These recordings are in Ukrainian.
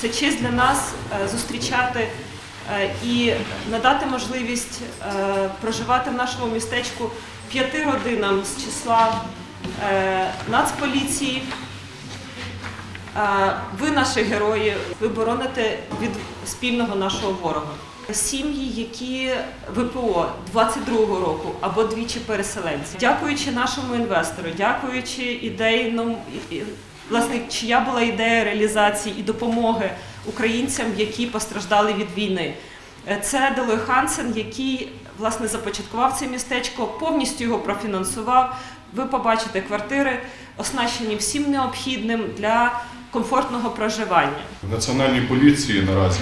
Це честь для нас е, зустрічати е, і надати можливість е, проживати в нашому містечку п'яти родинам з числа Нацполіції. Ви наші герої, ви бороните від спільного нашого ворога. Сім'ї, які ВПО 22-го року або двічі переселенці, дякуючи нашому інвестору, дякуючи ідейному власне, чия була ідея реалізації і допомоги українцям, які постраждали від війни. Е, Це Делой Хансен, який власне започаткував це містечко, повністю його профінансував. Ви побачите квартири, оснащені всім необхідним для комфортного проживання. В Національній поліції наразі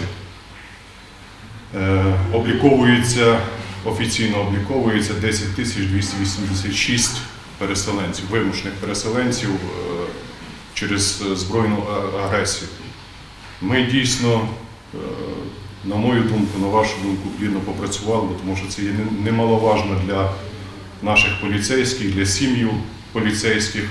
обліковується, офіційно обліковується 10 тисяч 286 переселенців, вимушених переселенців е, через е, збройну агресію. Ми дійсно, е, на мою думку, на вашу думку, плідно попрацювали, тому що це є немаловажно для наших поліцейських, для сім'їв поліцейських,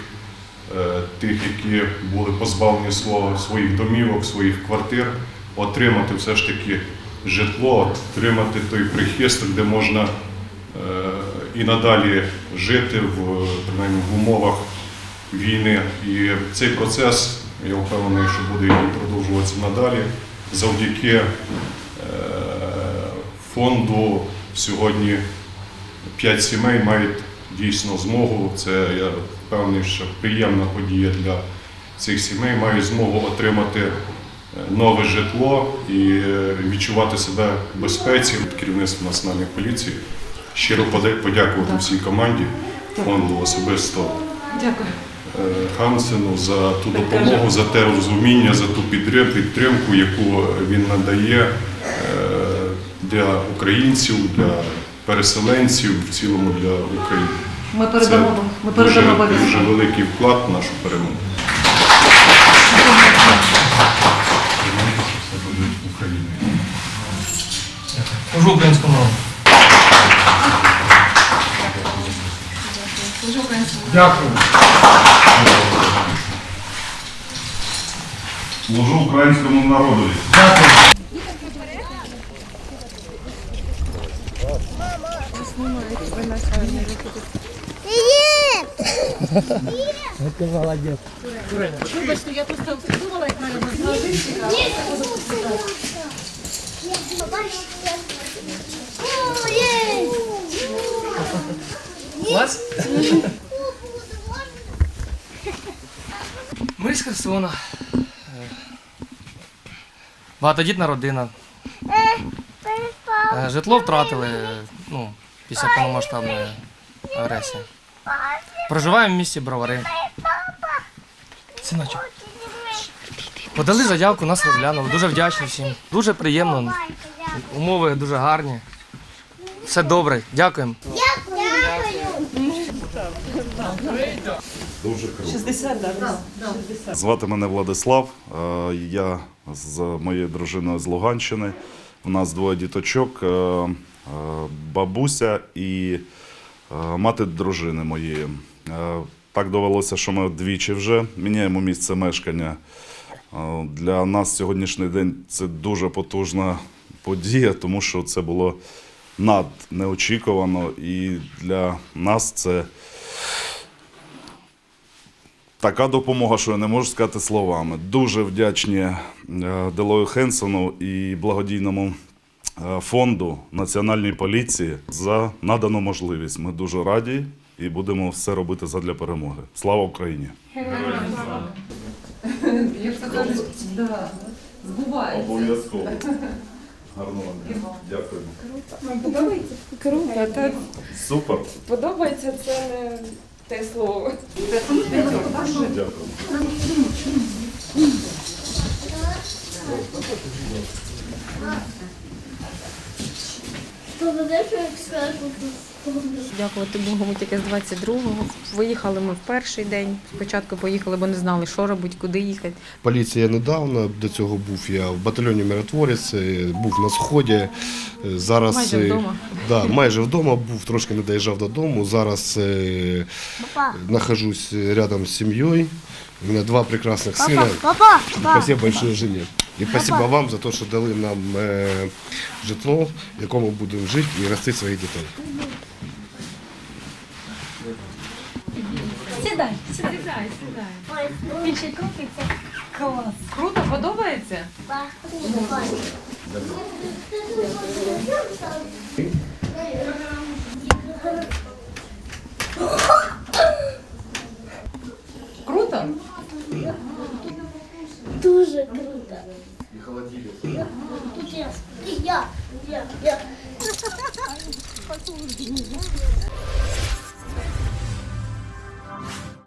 е, тих, які були позбавлені своїх домівок, своїх квартир, отримати все ж таки житло, отримати той прихисток, де можна е, і надалі жити в, принаймні, в умовах війни. І цей процес, я впевнений, що буде продовжуватися надалі завдяки е, фонду сьогодні п'ять сімей мають дійсно змогу. Це я впевнений, що приємна подія для цих сімей. Мають змогу отримати нове житло і відчувати себе в безпеці. Від керівництва національної поліції щиро подякувати всій команді фонду особисто. Дякую. е, Хансену за ту допомогу, за те розуміння, за ту підтримку, яку він надає е, для українців, для переселенців, в цілому для України. Ми передамо вам. Ми дуже, передамо дуже обов'язково. великий вклад в нашу перемогу. Українському народу. Дякую. Служу українському народу. Дякую. Вибачте, я просто думала, як мене назвали. Вас? Ми з Херсона. Багатодітна родина. Е, Житло втратили ну, після повномасштабної агресії. Проживаємо в місті Бровари. Синочок. Подали заявку, нас розглянули. Дуже вдячні всім. Дуже приємно. Умови дуже гарні. Все добре. Дякуємо. Дуже круто. 60, да? Звати мене Владислав. е, Я з моєю дружиною з Луганщини. У нас двоє діточок, е, е, бабуся і мати дружини моєї. Так довелося, що ми двічі вже міняємо місце мешкання. Для нас сьогоднішній день це дуже потужна подія, тому що це було над неочікувано. І для нас це така допомога, що я не можу сказати словами. Дуже вдячні е, Делою Хенсону і благодійному е, фонду Національної поліції за надану можливість. Ми дуже раді і будемо все робити задля перемоги. Слава Україні! Обов'язково. Гарного вам. Дякуємо. Круто, так. Супер. подобається це не те слово. Дякую. Скажу. Дякувати Богу, ми тільки з 22-го. Виїхали ми в перший день. Спочатку поїхали, бо не знали, що робити, куди їхати. Поліція недавно до цього був я в батальйоні Миротворець, е, був на сході. Е, Зараз Майже е, вдома. Да, майже вдома був, трошки не доїжджав додому. Зараз нахожусь рядом з сім'єю. У мене два прекрасних сина. Папа, Спасибо большое жене. І спасибо вам за те, що дали нам е, житло, в якому будемо жити і рости своїх дітей. Сідай, сідай, сідай. Ще крутиться. Клас. Круто, подобається? Тут я, я, я, я.